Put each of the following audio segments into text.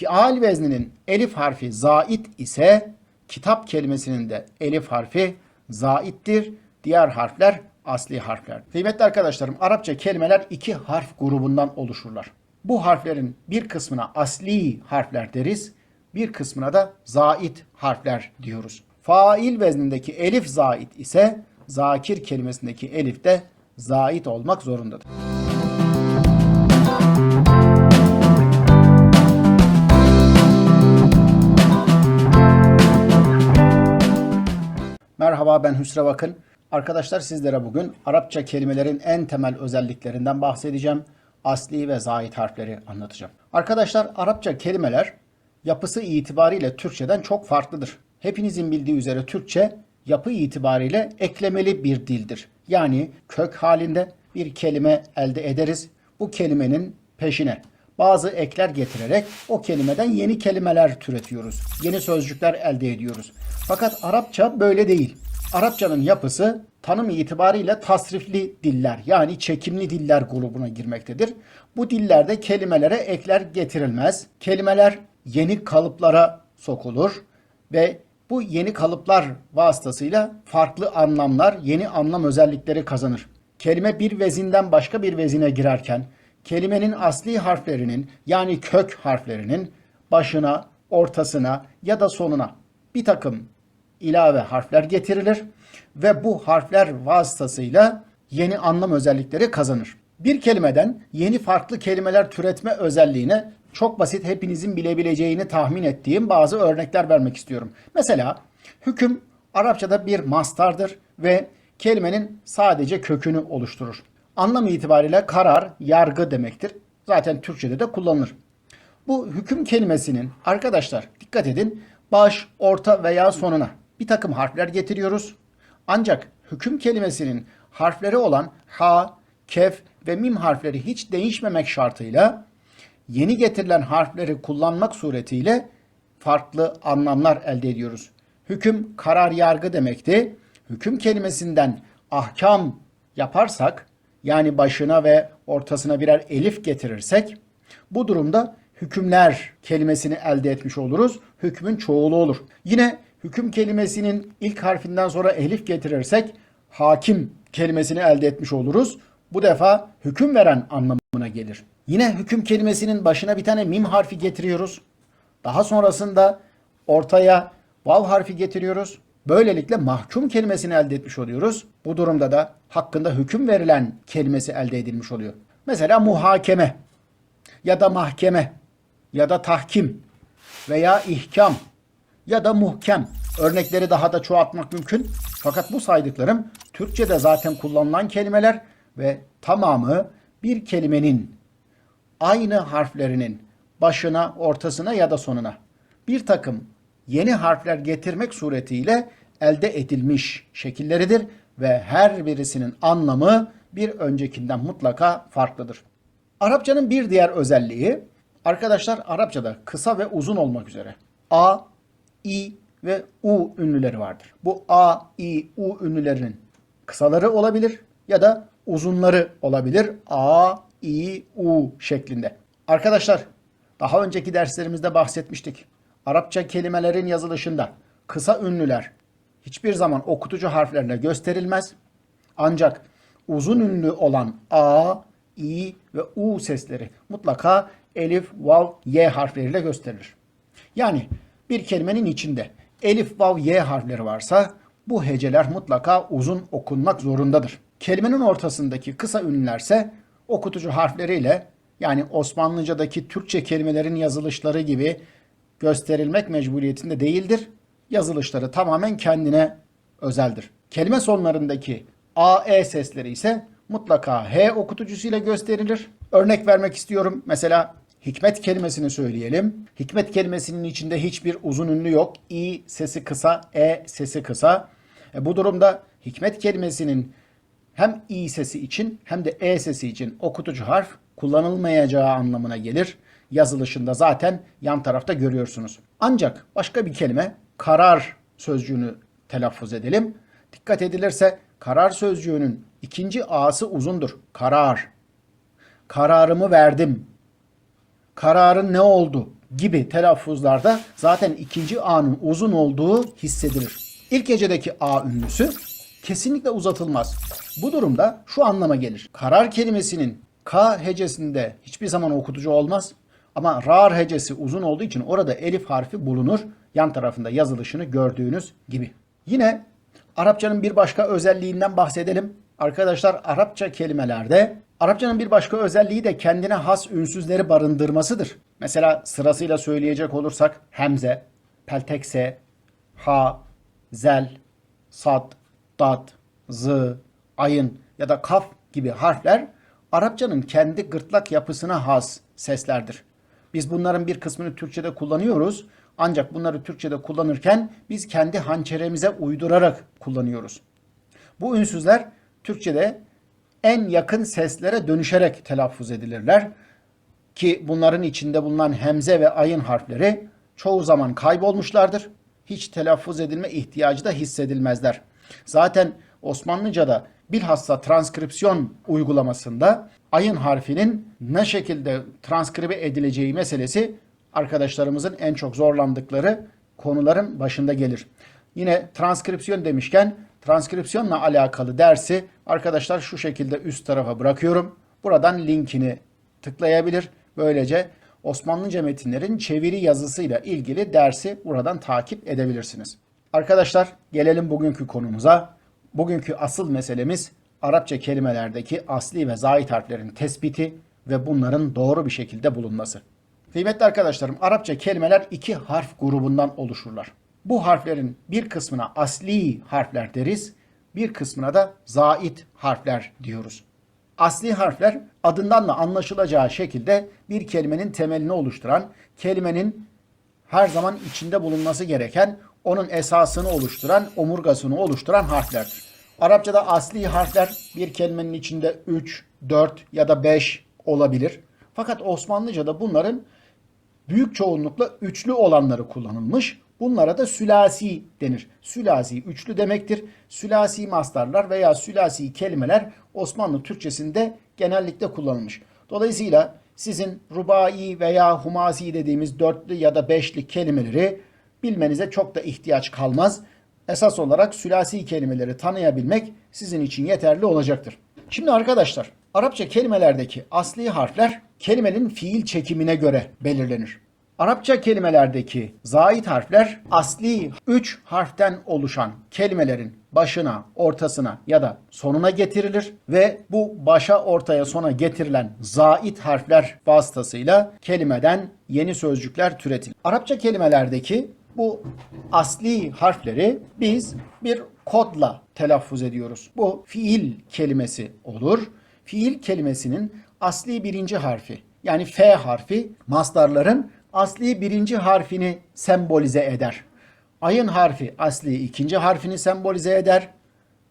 Fial vezninin elif harfi zait ise kitap kelimesinin de elif harfi zaittir. Diğer harfler asli harfler. Kıymetli arkadaşlarım Arapça kelimeler iki harf grubundan oluşurlar. Bu harflerin bir kısmına asli harfler deriz, bir kısmına da zait harfler diyoruz. Fail veznindeki elif zait ise zakir kelimesindeki elif de zait olmak zorundadır. Merhaba ben Hüsrev Akın. Arkadaşlar sizlere bugün Arapça kelimelerin en temel özelliklerinden bahsedeceğim. Asli ve zait harfleri anlatacağım. Arkadaşlar Arapça kelimeler yapısı itibariyle Türkçeden çok farklıdır. Hepinizin bildiği üzere Türkçe yapı itibariyle eklemeli bir dildir. Yani kök halinde bir kelime elde ederiz. Bu kelimenin peşine bazı ekler getirerek o kelimeden yeni kelimeler türetiyoruz. Yeni sözcükler elde ediyoruz. Fakat Arapça böyle değil. Arapçanın yapısı tanım itibariyle tasrifli diller yani çekimli diller grubuna girmektedir. Bu dillerde kelimelere ekler getirilmez. Kelimeler yeni kalıplara sokulur ve bu yeni kalıplar vasıtasıyla farklı anlamlar, yeni anlam özellikleri kazanır. Kelime bir vezinden başka bir vezine girerken kelimenin asli harflerinin yani kök harflerinin başına, ortasına ya da sonuna bir takım ilave harfler getirilir ve bu harfler vasıtasıyla yeni anlam özellikleri kazanır. Bir kelimeden yeni farklı kelimeler türetme özelliğine çok basit hepinizin bilebileceğini tahmin ettiğim bazı örnekler vermek istiyorum. Mesela hüküm Arapçada bir mastardır ve kelimenin sadece kökünü oluşturur. Anlam itibariyle karar, yargı demektir. Zaten Türkçede de kullanılır. Bu hüküm kelimesinin arkadaşlar dikkat edin baş, orta veya sonuna bir takım harfler getiriyoruz. Ancak hüküm kelimesinin harfleri olan ha, kef ve mim harfleri hiç değişmemek şartıyla yeni getirilen harfleri kullanmak suretiyle farklı anlamlar elde ediyoruz. Hüküm karar yargı demekti. Hüküm kelimesinden ahkam yaparsak yani başına ve ortasına birer elif getirirsek bu durumda hükümler kelimesini elde etmiş oluruz. Hükmün çoğulu olur. Yine hüküm kelimesinin ilk harfinden sonra elif getirirsek hakim kelimesini elde etmiş oluruz. Bu defa hüküm veren anlamına gelir. Yine hüküm kelimesinin başına bir tane mim harfi getiriyoruz. Daha sonrasında ortaya vav harfi getiriyoruz. Böylelikle mahkum kelimesini elde etmiş oluyoruz. Bu durumda da hakkında hüküm verilen kelimesi elde edilmiş oluyor. Mesela muhakeme ya da mahkeme ya da tahkim veya ihkam ya da muhkem. Örnekleri daha da çoğaltmak mümkün. Fakat bu saydıklarım Türkçe'de zaten kullanılan kelimeler ve tamamı bir kelimenin aynı harflerinin başına, ortasına ya da sonuna bir takım yeni harfler getirmek suretiyle elde edilmiş şekilleridir ve her birisinin anlamı bir öncekinden mutlaka farklıdır. Arapçanın bir diğer özelliği arkadaşlar Arapçada kısa ve uzun olmak üzere A, I ve U ünlüleri vardır. Bu A, I, U ünlülerinin kısaları olabilir ya da uzunları olabilir. A, I, U şeklinde. Arkadaşlar daha önceki derslerimizde bahsetmiştik. Arapça kelimelerin yazılışında kısa ünlüler hiçbir zaman okutucu harflerine gösterilmez. Ancak uzun ünlü olan A, I ve U sesleri mutlaka elif, vav, y harfleriyle gösterilir. Yani bir kelimenin içinde elif, vav, y harfleri varsa bu heceler mutlaka uzun okunmak zorundadır. Kelimenin ortasındaki kısa ünlülerse okutucu harfleriyle yani Osmanlıcadaki Türkçe kelimelerin yazılışları gibi gösterilmek mecburiyetinde değildir. Yazılışları tamamen kendine özeldir. Kelime sonlarındaki A, E sesleri ise mutlaka H okutucusuyla gösterilir. Örnek vermek istiyorum. Mesela hikmet kelimesini söyleyelim. Hikmet kelimesinin içinde hiçbir uzun ünlü yok. İ sesi kısa, E sesi kısa. E bu durumda hikmet kelimesinin hem i sesi için hem de e sesi için okutucu harf kullanılmayacağı anlamına gelir. Yazılışında zaten yan tarafta görüyorsunuz. Ancak başka bir kelime karar sözcüğünü telaffuz edelim. Dikkat edilirse karar sözcüğünün ikinci a'sı uzundur. Karar. Kararımı verdim. Kararın ne oldu? gibi telaffuzlarda zaten ikinci A'nın uzun olduğu hissedilir. İlk hecedeki A ünlüsü kesinlikle uzatılmaz. Bu durumda şu anlama gelir. Karar kelimesinin K hecesinde hiçbir zaman okutucu olmaz. Ama rar hecesi uzun olduğu için orada elif harfi bulunur. Yan tarafında yazılışını gördüğünüz gibi. Yine Arapçanın bir başka özelliğinden bahsedelim. Arkadaşlar Arapça kelimelerde Arapçanın bir başka özelliği de kendine has ünsüzleri barındırmasıdır. Mesela sırasıyla söyleyecek olursak hemze, peltekse, ha, zel, sad, dat, zı, ayın ya da kaf gibi harfler Arapçanın kendi gırtlak yapısına has seslerdir. Biz bunların bir kısmını Türkçe'de kullanıyoruz. Ancak bunları Türkçe'de kullanırken biz kendi hançeremize uydurarak kullanıyoruz. Bu ünsüzler Türkçe'de en yakın seslere dönüşerek telaffuz edilirler. Ki bunların içinde bulunan hemze ve ayın harfleri çoğu zaman kaybolmuşlardır. Hiç telaffuz edilme ihtiyacı da hissedilmezler. Zaten Osmanlıca'da bilhassa transkripsiyon uygulamasında ayın harfinin ne şekilde transkribe edileceği meselesi arkadaşlarımızın en çok zorlandıkları konuların başında gelir. Yine transkripsiyon demişken transkripsiyonla alakalı dersi arkadaşlar şu şekilde üst tarafa bırakıyorum. Buradan linkini tıklayabilir. Böylece Osmanlıca metinlerin çeviri yazısıyla ilgili dersi buradan takip edebilirsiniz. Arkadaşlar gelelim bugünkü konumuza. Bugünkü asıl meselemiz Arapça kelimelerdeki asli ve zait harflerin tespiti ve bunların doğru bir şekilde bulunması. Kıymetli arkadaşlarım, Arapça kelimeler iki harf grubundan oluşurlar. Bu harflerin bir kısmına asli harfler deriz, bir kısmına da zait harfler diyoruz. Asli harfler adından da anlaşılacağı şekilde bir kelimenin temelini oluşturan, kelimenin her zaman içinde bulunması gereken, onun esasını oluşturan, omurgasını oluşturan harflerdir. Arapçada asli harfler bir kelimenin içinde 3, 4 ya da 5 olabilir. Fakat Osmanlıca'da bunların büyük çoğunlukla üçlü olanları kullanılmış. Bunlara da sülasi denir. Sülasi üçlü demektir. Sülasi mastarlar veya sülasi kelimeler Osmanlı Türkçesinde genellikle kullanılmış. Dolayısıyla sizin rubai veya humasi dediğimiz dörtlü ya da beşli kelimeleri bilmenize çok da ihtiyaç kalmaz. Esas olarak sülasi kelimeleri tanıyabilmek sizin için yeterli olacaktır. Şimdi arkadaşlar Arapça kelimelerdeki asli harfler kelimenin fiil çekimine göre belirlenir. Arapça kelimelerdeki zait harfler asli 3 harften oluşan kelimelerin başına, ortasına ya da sonuna getirilir ve bu başa, ortaya, sona getirilen zait harfler vasıtasıyla kelimeden yeni sözcükler türetilir. Arapça kelimelerdeki bu asli harfleri biz bir kodla telaffuz ediyoruz. Bu fiil kelimesi olur. Fiil kelimesinin asli birinci harfi yani F harfi mastarların asli birinci harfini sembolize eder. Ayın harfi asli ikinci harfini sembolize eder.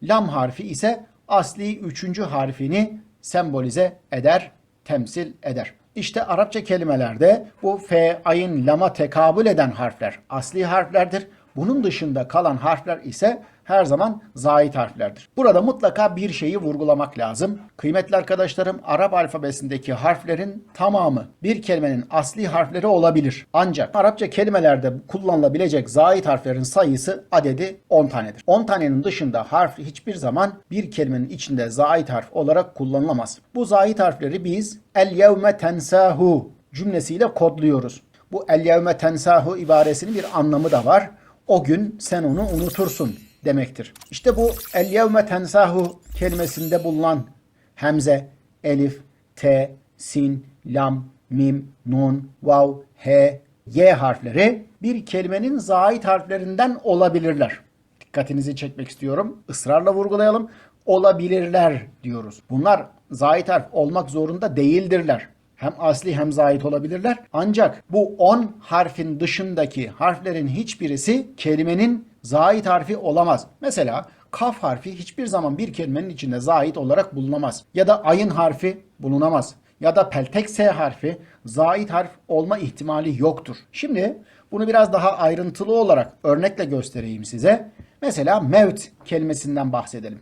Lam harfi ise asli üçüncü harfini sembolize eder, temsil eder. İşte Arapça kelimelerde bu F, ayın, lama tekabül eden harfler asli harflerdir. Bunun dışında kalan harfler ise her zaman zait harflerdir. Burada mutlaka bir şeyi vurgulamak lazım. Kıymetli arkadaşlarım Arap alfabesindeki harflerin tamamı bir kelimenin asli harfleri olabilir. Ancak Arapça kelimelerde kullanılabilecek zait harflerin sayısı adedi 10 tanedir. 10 tanenin dışında harf hiçbir zaman bir kelimenin içinde zait harf olarak kullanılamaz. Bu zait harfleri biz el yevme tensahu cümlesiyle kodluyoruz. Bu el yevme tensahu ibaresinin bir anlamı da var. O gün sen onu unutursun demektir. İşte bu el yevme tensahu kelimesinde bulunan hemze, elif, t, sin, lam, mim, nun, vav, he, y harfleri bir kelimenin zait harflerinden olabilirler. Dikkatinizi çekmek istiyorum. Israrla vurgulayalım. Olabilirler diyoruz. Bunlar zait harf olmak zorunda değildirler hem asli hem zait olabilirler. Ancak bu 10 harfin dışındaki harflerin hiçbirisi kelimenin zait harfi olamaz. Mesela kaf harfi hiçbir zaman bir kelimenin içinde zait olarak bulunamaz. Ya da ayın harfi bulunamaz. Ya da peltek S harfi zait harf olma ihtimali yoktur. Şimdi bunu biraz daha ayrıntılı olarak örnekle göstereyim size. Mesela mevt kelimesinden bahsedelim.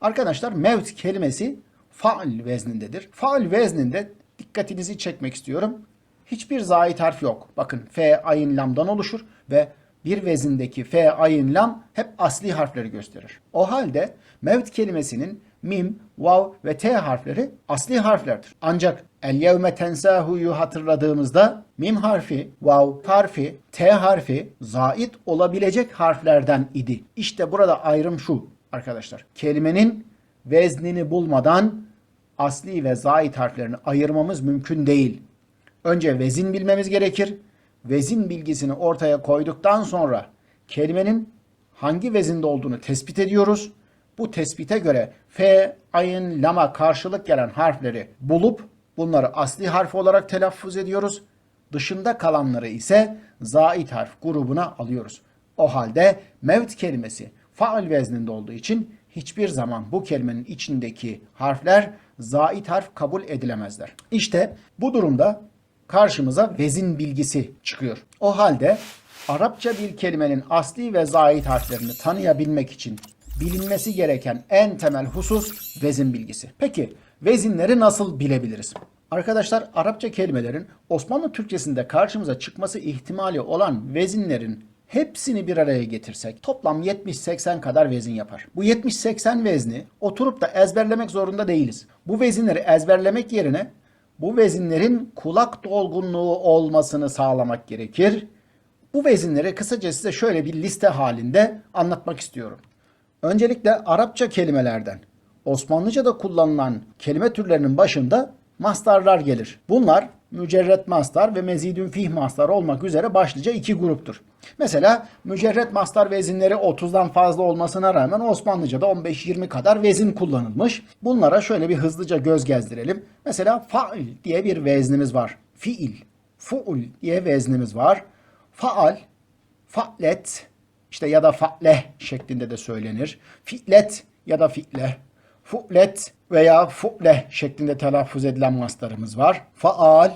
Arkadaşlar mevt kelimesi faal veznindedir. Faal vezninde dikkatinizi çekmek istiyorum. hiçbir zait harf yok. Bakın F, ayın, lamdan oluşur ve bir vezindeki F, ayın, lam hep asli harfleri gösterir. O halde mevt kelimesinin mim, vav ve t harfleri asli harflerdir. Ancak el yevme tensahu'yu hatırladığımızda mim harfi, vav harfi, t harfi zait olabilecek harflerden idi. İşte burada ayrım şu arkadaşlar. Kelimenin veznini bulmadan asli ve zait harflerini ayırmamız mümkün değil. Önce vezin bilmemiz gerekir. Vezin bilgisini ortaya koyduktan sonra kelimenin hangi vezinde olduğunu tespit ediyoruz. Bu tespite göre F, ayın, lama karşılık gelen harfleri bulup bunları asli harf olarak telaffuz ediyoruz. Dışında kalanları ise zait harf grubuna alıyoruz. O halde mevt kelimesi faal vezninde olduğu için hiçbir zaman bu kelimenin içindeki harfler zait harf kabul edilemezler. İşte bu durumda karşımıza vezin bilgisi çıkıyor. O halde Arapça bir kelimenin asli ve zait harflerini tanıyabilmek için bilinmesi gereken en temel husus vezin bilgisi. Peki vezinleri nasıl bilebiliriz? Arkadaşlar Arapça kelimelerin Osmanlı Türkçesinde karşımıza çıkması ihtimali olan vezinlerin hepsini bir araya getirsek toplam 70-80 kadar vezin yapar. Bu 70-80 vezni oturup da ezberlemek zorunda değiliz. Bu vezinleri ezberlemek yerine bu vezinlerin kulak dolgunluğu olmasını sağlamak gerekir. Bu vezinleri kısaca size şöyle bir liste halinde anlatmak istiyorum. Öncelikle Arapça kelimelerden Osmanlıca'da kullanılan kelime türlerinin başında mastarlar gelir. Bunlar mücerret mastar ve mezidün fih mastar olmak üzere başlıca iki gruptur. Mesela mücerret mastar vezinleri 30'dan fazla olmasına rağmen Osmanlıca'da 15-20 kadar vezin kullanılmış. Bunlara şöyle bir hızlıca göz gezdirelim. Mesela fail diye bir veznimiz var. Fiil, fuul diye veznimiz var. Faal, fa'let, işte ya da fa'leh şeklinde de söylenir. Fi'let ya da fi'leh. Fu'let veya fu'leh şeklinde telaffuz edilen mastarımız var. Faal,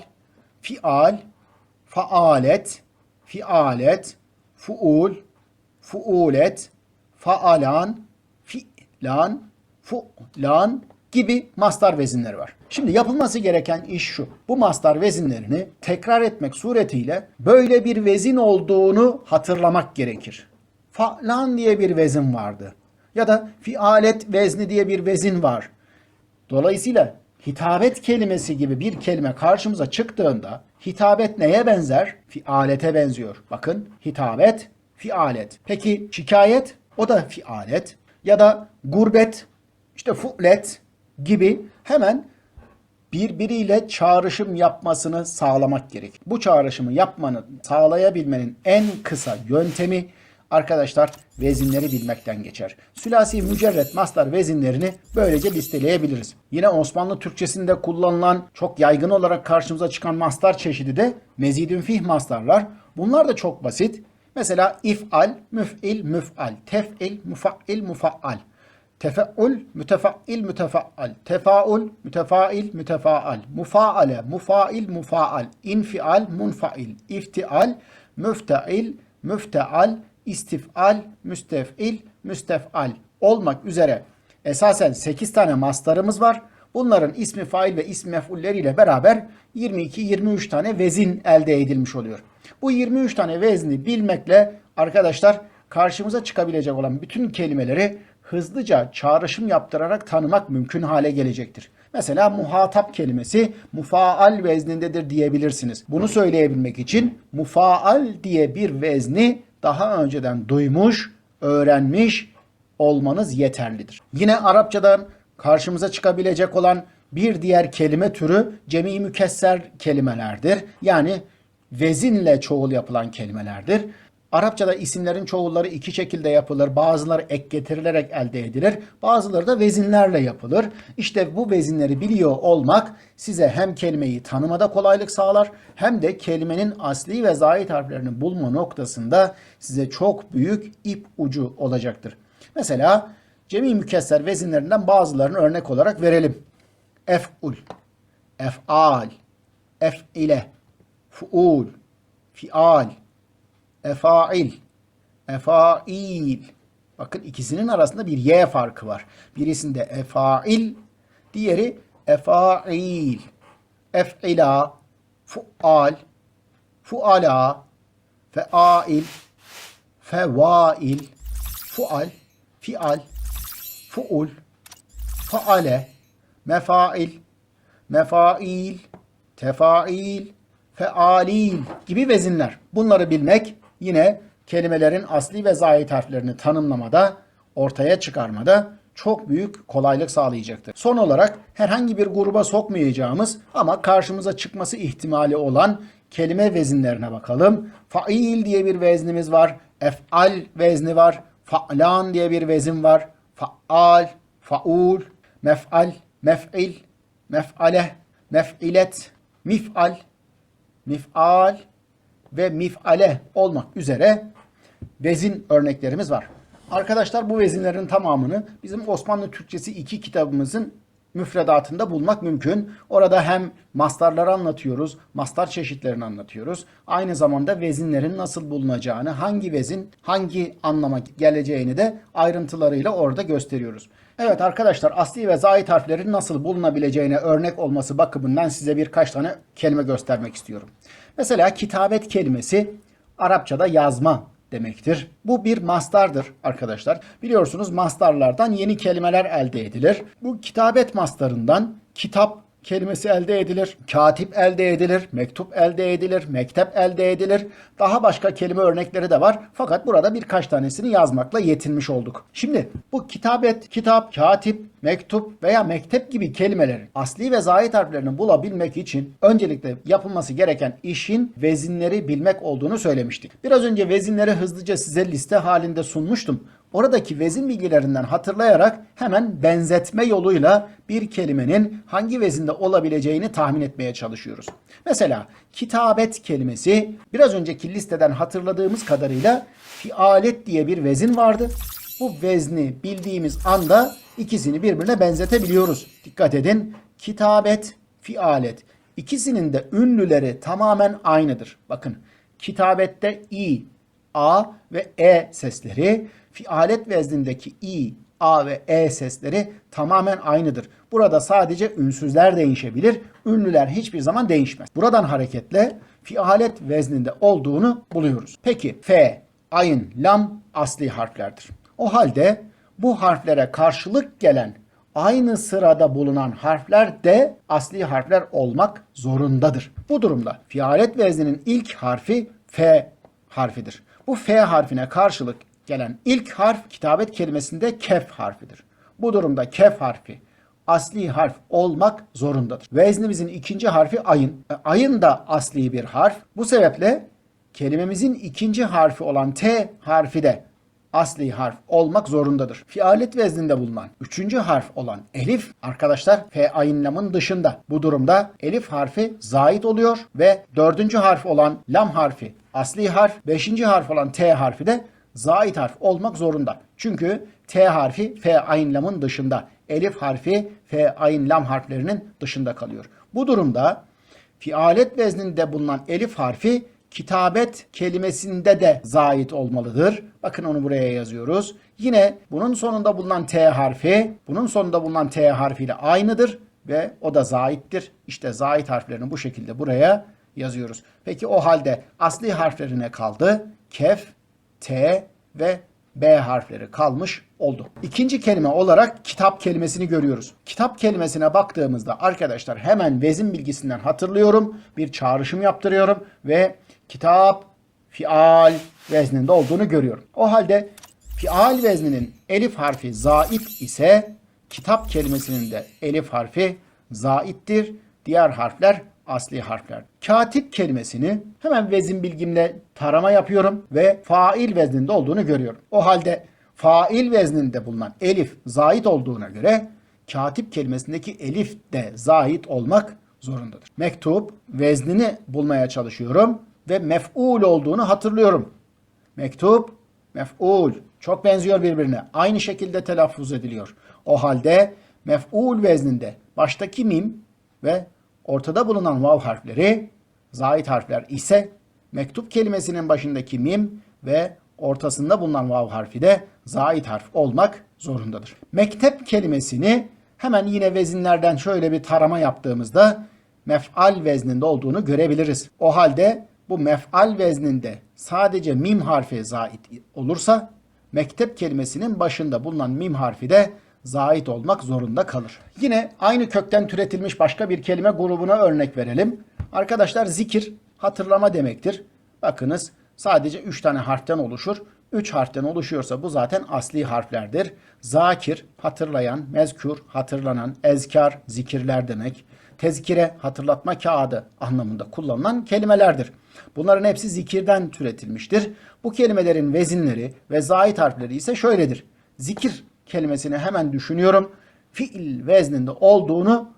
fial, faalet, fialet, fuul, fuulet, faalan, fi'lan, fu'lan gibi mastar vezinleri var. Şimdi yapılması gereken iş şu. Bu mastar vezinlerini tekrar etmek suretiyle böyle bir vezin olduğunu hatırlamak gerekir. Fa'lan diye bir vezin vardı. Ya da fialet vezni diye bir vezin var. Dolayısıyla hitabet kelimesi gibi bir kelime karşımıza çıktığında hitabet neye benzer? Fialete benziyor. Bakın hitabet, fialet. Peki şikayet? O da fialet. Ya da gurbet, işte fulet gibi hemen birbiriyle çağrışım yapmasını sağlamak gerek. Bu çağrışımı yapmanın, sağlayabilmenin en kısa yöntemi arkadaşlar vezinleri bilmekten geçer. Sülasi mücerret mastar vezinlerini böylece listeleyebiliriz. Yine Osmanlı Türkçesinde kullanılan çok yaygın olarak karşımıza çıkan mastar çeşidi de mezidün fih mastarlar. Bunlar da çok basit. Mesela if'al, müf'il, müf'al, tef'il, mufa'il, mufa'al. Tefe'ul, mütefail, mütefaal. Tefaul, mütefail, mütefaal. Mufaale, mufail, mufaal. İnfial, munfail. İftial, müfteil, müfteal. İstifal, müstefil, müstefal olmak üzere esasen 8 tane mastarımız var. Bunların ismi fail ve ismi mef'ulleriyle beraber 22-23 tane vezin elde edilmiş oluyor. Bu 23 tane vezni bilmekle arkadaşlar karşımıza çıkabilecek olan bütün kelimeleri hızlıca çağrışım yaptırarak tanımak mümkün hale gelecektir. Mesela muhatap kelimesi mufaal veznindedir diyebilirsiniz. Bunu söyleyebilmek için mufaal diye bir vezni daha önceden duymuş, öğrenmiş olmanız yeterlidir. Yine Arapçadan karşımıza çıkabilecek olan bir diğer kelime türü cemi mükesser kelimelerdir. Yani vezinle çoğul yapılan kelimelerdir. Arapçada isimlerin çoğulları iki şekilde yapılır. Bazıları ek getirilerek elde edilir. Bazıları da vezinlerle yapılır. İşte bu vezinleri biliyor olmak size hem kelimeyi tanımada kolaylık sağlar hem de kelimenin asli ve zahit harflerini bulma noktasında size çok büyük ip ucu olacaktır. Mesela cemi mükesser vezinlerinden bazılarını örnek olarak verelim. Ef'ul, ef'al, ef'ile, fu'ul, fi'al, efail, efail. Bakın ikisinin arasında bir y farkı var. Birisinde efail, diğeri efail. Ef'ila, fual, fuala, feail, fevail, fual, fial, fuul, faale, mefail, mefail, tefail, fealil gibi vezinler. Bunları bilmek yine kelimelerin asli ve zahit harflerini tanımlamada, ortaya çıkarmada çok büyük kolaylık sağlayacaktır. Son olarak herhangi bir gruba sokmayacağımız ama karşımıza çıkması ihtimali olan kelime vezinlerine bakalım. Fail diye bir veznimiz var. Ef'al vezni var. Fa'lan diye bir vezin var. Fa'al, faul, mef'al, mef'il, mef'ale, mef'ilet, mif'al, mif'al ve mif'ale olmak üzere vezin örneklerimiz var. Arkadaşlar bu vezinlerin tamamını bizim Osmanlı Türkçesi 2 kitabımızın müfredatında bulmak mümkün. Orada hem mastarları anlatıyoruz, mastar çeşitlerini anlatıyoruz. Aynı zamanda vezinlerin nasıl bulunacağını, hangi vezin hangi anlama geleceğini de ayrıntılarıyla orada gösteriyoruz. Evet arkadaşlar asli ve zait harflerin nasıl bulunabileceğine örnek olması bakımından size birkaç tane kelime göstermek istiyorum. Mesela kitabet kelimesi Arapçada yazma demektir. Bu bir mastardır arkadaşlar. Biliyorsunuz mastarlardan yeni kelimeler elde edilir. Bu kitabet mastarından kitap kelimesi elde edilir, katip elde edilir, mektup elde edilir, mektep elde edilir. Daha başka kelime örnekleri de var. Fakat burada birkaç tanesini yazmakla yetinmiş olduk. Şimdi bu kitabet, kitap, katip, mektup veya mektep gibi kelimelerin asli ve zahit harflerini bulabilmek için öncelikle yapılması gereken işin vezinleri bilmek olduğunu söylemiştik. Biraz önce vezinleri hızlıca size liste halinde sunmuştum. Oradaki vezin bilgilerinden hatırlayarak hemen benzetme yoluyla bir kelimenin hangi vezinde olabileceğini tahmin etmeye çalışıyoruz. Mesela kitabet kelimesi biraz önceki listeden hatırladığımız kadarıyla fialet diye bir vezin vardı. Bu vezni bildiğimiz anda ikisini birbirine benzetebiliyoruz. Dikkat edin. Kitabet, fialet. İkisinin de ünlüleri tamamen aynıdır. Bakın kitabette i, a ve e sesleri, fialet veznindeki i, a ve e sesleri tamamen aynıdır. Burada sadece ünsüzler değişebilir. Ünlüler hiçbir zaman değişmez. Buradan hareketle fialet vezninde olduğunu buluyoruz. Peki f, ayın, lam asli harflerdir. O halde bu harflere karşılık gelen aynı sırada bulunan harfler de asli harfler olmak zorundadır. Bu durumda fialet vezninin ilk harfi F harfidir. Bu F harfine karşılık gelen ilk harf kitabet kelimesinde kef harfidir. Bu durumda kef harfi asli harf olmak zorundadır. Veznimizin ikinci harfi ayın. E, ayın da asli bir harf. Bu sebeple kelimemizin ikinci harfi olan T harfi de asli harf olmak zorundadır. Fialet vezninde bulunan üçüncü harf olan elif arkadaşlar fe ayınlamın dışında. Bu durumda elif harfi zait oluyor ve dördüncü harf olan lam harfi asli harf, beşinci harf olan t harfi de zait harf olmak zorunda. Çünkü t harfi f ayınlamın dışında. Elif harfi f ayın lam harflerinin dışında kalıyor. Bu durumda fialet vezninde bulunan elif harfi kitabet kelimesinde de zait olmalıdır. Bakın onu buraya yazıyoruz. Yine bunun sonunda bulunan T harfi, bunun sonunda bulunan T harfiyle aynıdır ve o da zaittir. İşte zait harflerini bu şekilde buraya yazıyoruz. Peki o halde asli harflerine kaldı? Kef, T ve B harfleri kalmış oldu. İkinci kelime olarak kitap kelimesini görüyoruz. Kitap kelimesine baktığımızda arkadaşlar hemen vezin bilgisinden hatırlıyorum. Bir çağrışım yaptırıyorum ve kitap, fial vezninde olduğunu görüyorum. O halde fial vezninin elif harfi zait ise kitap kelimesinin de elif harfi zaittir. Diğer harfler asli harfler. Katip kelimesini hemen vezin bilgimle tarama yapıyorum ve fail vezninde olduğunu görüyorum. O halde fail vezninde bulunan elif zait olduğuna göre katip kelimesindeki elif de zait olmak zorundadır. Mektup veznini bulmaya çalışıyorum ve mef'ul olduğunu hatırlıyorum. Mektup, mef'ul çok benziyor birbirine. Aynı şekilde telaffuz ediliyor. O halde mef'ul vezninde baştaki mim ve ortada bulunan vav harfleri zait harfler ise mektup kelimesinin başındaki mim ve ortasında bulunan vav harfi de zait harf olmak zorundadır. Mektep kelimesini hemen yine vezinlerden şöyle bir tarama yaptığımızda mef'al vezninde olduğunu görebiliriz. O halde bu mef'al vezninde sadece mim harfi zait olursa mektep kelimesinin başında bulunan mim harfi de zait olmak zorunda kalır. Yine aynı kökten türetilmiş başka bir kelime grubuna örnek verelim. Arkadaşlar zikir hatırlama demektir. Bakınız sadece 3 tane harften oluşur. 3 harften oluşuyorsa bu zaten asli harflerdir. Zakir hatırlayan, mezkur hatırlanan, ezkar zikirler demek. Tezkire hatırlatma kağıdı anlamında kullanılan kelimelerdir. Bunların hepsi zikirden türetilmiştir. Bu kelimelerin vezinleri ve zait harfleri ise şöyledir. Zikir kelimesini hemen düşünüyorum. Fiil vezninde olduğunu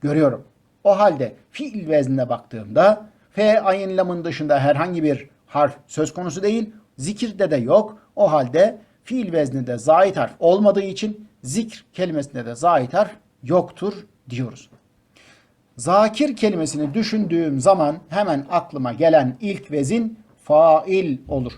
görüyorum. O halde fiil veznine baktığımda F ayın lamın dışında herhangi bir harf söz konusu değil. Zikirde de yok. O halde fiil vezninde zait harf olmadığı için zikr kelimesinde de zait harf yoktur diyoruz. Zakir kelimesini düşündüğüm zaman hemen aklıma gelen ilk vezin fail olur.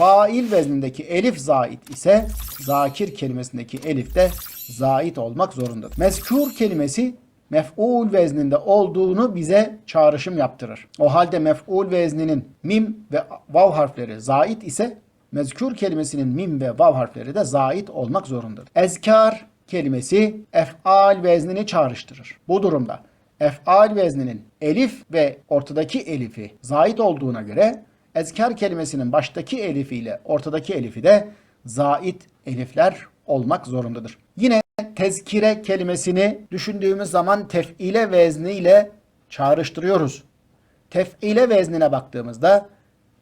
Fail veznindeki elif zait ise zakir kelimesindeki elif de zait olmak zorundadır. Mezkur kelimesi mef'ul vezninde olduğunu bize çağrışım yaptırır. O halde mef'ul vezninin mim ve vav harfleri zait ise mezkur kelimesinin mim ve vav harfleri de zait olmak zorundadır. Ezkar kelimesi ef'al veznini çağrıştırır. Bu durumda ef'al vezninin elif ve ortadaki elifi zait olduğuna göre ezkar kelimesinin baştaki elifi ile ortadaki elifi de zait elifler olmak zorundadır. Yine tezkire kelimesini düşündüğümüz zaman tef'ile vezniyle çağrıştırıyoruz. Tef'ile veznine baktığımızda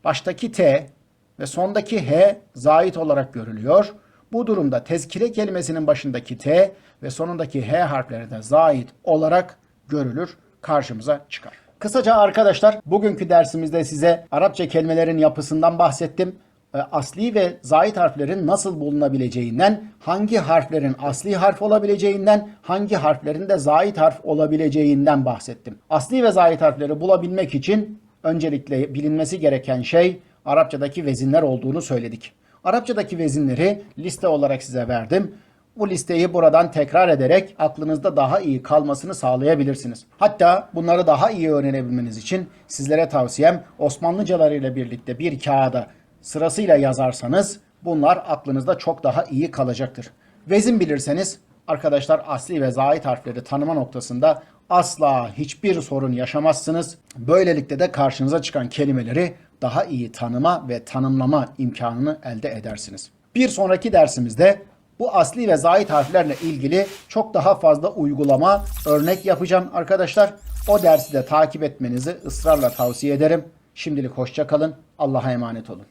baştaki T ve sondaki H zait olarak görülüyor. Bu durumda tezkire kelimesinin başındaki T ve sonundaki H harfleri de zait olarak görülür, karşımıza çıkar. Kısaca arkadaşlar bugünkü dersimizde size Arapça kelimelerin yapısından bahsettim. E, Asli ve zait harflerin nasıl bulunabileceğinden, hangi harflerin asli harf olabileceğinden, hangi harflerin de zait harf olabileceğinden bahsettim. Asli ve zait harfleri bulabilmek için öncelikle bilinmesi gereken şey Arapçadaki vezinler olduğunu söyledik. Arapçadaki vezinleri liste olarak size verdim. Bu listeyi buradan tekrar ederek aklınızda daha iyi kalmasını sağlayabilirsiniz. Hatta bunları daha iyi öğrenebilmeniz için sizlere tavsiyem Osmanlıcaları ile birlikte bir kağıda sırasıyla yazarsanız bunlar aklınızda çok daha iyi kalacaktır. Vezin bilirseniz arkadaşlar asli ve zait harfleri tanıma noktasında asla hiçbir sorun yaşamazsınız. Böylelikle de karşınıza çıkan kelimeleri daha iyi tanıma ve tanımlama imkanını elde edersiniz. Bir sonraki dersimizde bu asli ve zait harflerle ilgili çok daha fazla uygulama, örnek yapacağım arkadaşlar. O dersi de takip etmenizi ısrarla tavsiye ederim. Şimdilik hoşça kalın. Allah'a emanet olun.